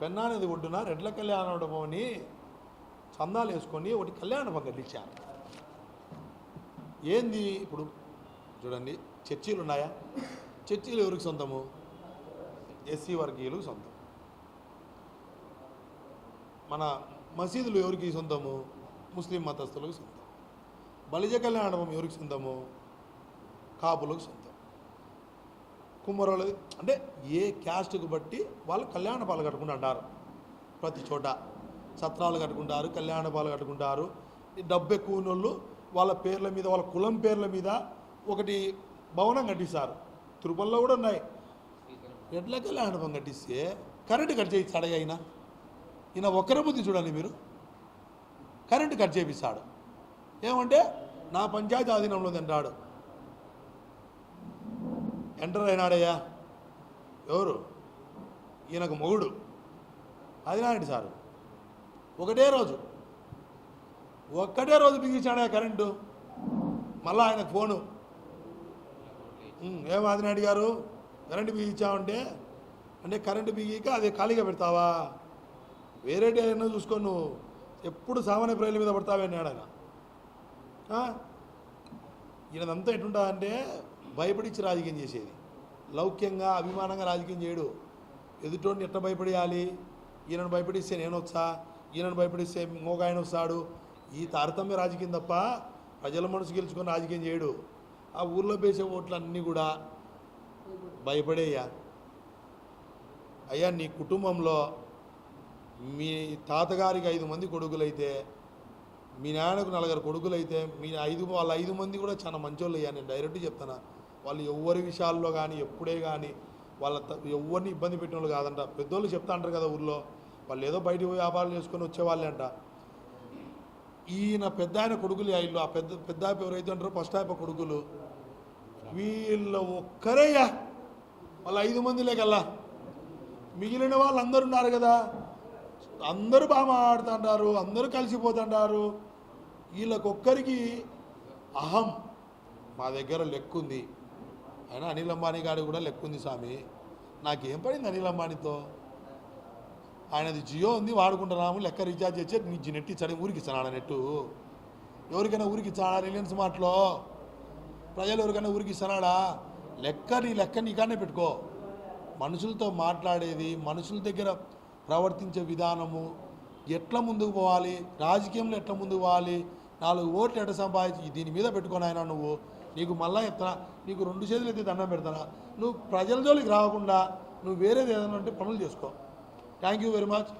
పెన్నా అనేది ఒడ్డున రెడ్ల కళ్యాణం అని చందాలు వేసుకొని ఒకటి కళ్యాణ కట్టించారు ఏంది ఇప్పుడు? చూడండి చర్చీలు ఉన్నాయా? చర్చీలు ఎవరికి సొంతము? ఎస్సీ వర్గీయులకు సొంతం. మన మసీదులు ఎవరికి సొంతము? ముస్లిం మతస్థులకు సొంతం. బలిజ కళ్యాణం ఎవరికి సొంతము? కాపులకు సొంతం. కుమ్మరోళ్ళు అంటే ఏ క్యాస్ట్కు బట్టి వాళ్ళు కళ్యాణ పాలు కట్టుకుంటూ అంటారు. ప్రతి చోట సత్రాలు కట్టుకుంటారు కళ్యాణ పాలు కట్టుకుంటారు. ఈ డబ్బు ఎక్కువ వాళ్ళు వాళ్ళ పేర్ల మీద వాళ్ళ కులం పేర్ల మీద ఒకటి భవనం కట్టిస్తారు. తిరుపతిలో కూడా ఉన్నాయి. ఎడ్ల కళ్యాణపం కట్టిస్తే కరెంటు కట్ చేయిస్తాడు అయినా ఈయన ఒక్కరి బుద్ధి చూడండి మీరు. కరెంటు కట్ చేపిస్తాడు. ఏమంటే నా పంచాయతీ ఆధీనంలో తింటాడు ఎంటర్ అయినాడయ్యా? ఎవరు? ఈయనకు మొగుడు. ఆదినాయుడు సారు. ఒకటే రోజు. ఒక్కటే రోజు బిగించాడా కరెంటు. మళ్ళా ఆయనకు ఫోను. ఏం ఆదినాయుడు గారు? కరెంటు బిగించావంటే? అంటే కరెంటు బిగిక అది ఖాళీగా పెడతావా? వేరే ఏమన్నా చూసుకో నువ్వు ఎప్పుడు సామాన్య ప్రజల మీద పడతావే అన్నాడు ఆయన. ఈయనదంతా ఎటుంటా అంటే భయపడిచ్చి రాజకీయం చేసేది. లౌక్యంగా అభిమానంగా రాజకీయం చేయడు. ఎదుటోడిని ఎట్ట భయపడేయాలి? ఈయనను భయపడిస్తే నేను ఈయనను భయపడిస్తే ఇంకొక ఆయన వస్తాడు? ఈ తారతమ్య రాజకీయం తప్ప ప్రజల మనసు గెలుచుకొని రాజకీయం చేయడు. ఆ ఊర్లో వేసే ఓట్లన్నీ కూడా భయపడేయ్యా. అయ్యా నీ కుటుంబంలో మీ తాతగారికి ఐదు మంది కొడుకులైతే మీ నాన్నకు నలుగురు కొడుకులైతే మీ ఐదు వాళ్ళ ఐదు మంది కూడా చాలా మంచోళ్ళు అయ్యా నేను డైరెక్ట్ చెప్తాను వాళ్ళు ఎవరి విషయాల్లో కానీ ఎప్పుడే కానీ వాళ్ళ త- ఎవరిని ఇబ్బంది పెట్టిన వాళ్ళు కాదంట. పెద్దోళ్ళు చెప్తా అంటారు కదా ఊర్లో వాళ్ళు ఏదో బయటికి పోయి వ్యాపారాలు చేసుకొని వచ్చేవాళ్ళే అంట. ఈయన పెద్ద ఆయన కొడుకులు ఆ ఇల్లు. ఆ పెద్ద పెద్ద ఎవరైతే ఉంటారో ఫస్ట్ ఆప కొడుకులు. వీళ్ళ ఒక్కరేయ్యా వాళ్ళ ఐదు మంది లేకల్లా మిగిలిన వాళ్ళు అందరు ఉన్నారు కదా. అందరూ బాగా మాట్లాడుతుంటారు అందరూ కలిసిపోతుంటారు. వీళ్ళకొక్కరికి అహం. మా దగ్గర లెక్కుంది. అయినా అనిల్ అంబానీ గారు కూడా లెక్కుంది స్వామి. నాకేం పడింది అనిల్ అంబానీతో? ఆయనది జియో ఉంది వాడుకుంటున్నాము లెక్క రీఛార్జ్ చేసి నీ నెట్ ఇచ్చాడు ఊరికి ఇచ్చాడు నెట్టు. ఎవరికైనా ఊరికి ఇచ్చాడా రిలయన్స్ మాటలో ప్రజలు ఎవరికైనా ఊరికి ఇస్తున్నాడా లెక్క నీ లెక్క నీకానే పెట్టుకో. మనుషులతో మాట్లాడేది మనుషుల దగ్గర ప్రవర్తించే విధానము ఎట్లా ముందుకు పోవాలి? రాజకీయంలో ఎట్లా ముందుకు పోవాలి? నాలుగు ఓట్లు ఎట్లా సంపాదించి దీని మీద పెట్టుకొని ఆయన నువ్వు నీకు మళ్ళా చెప్తానా నీకు రెండు చేతులు ఎత్తి దండం పెడతారా నువ్వు ప్రజల జోలికి రాకుండా నువ్వు వేరేది ఏదైనా ఉంటే పనులు చేసుకో. Thank you very much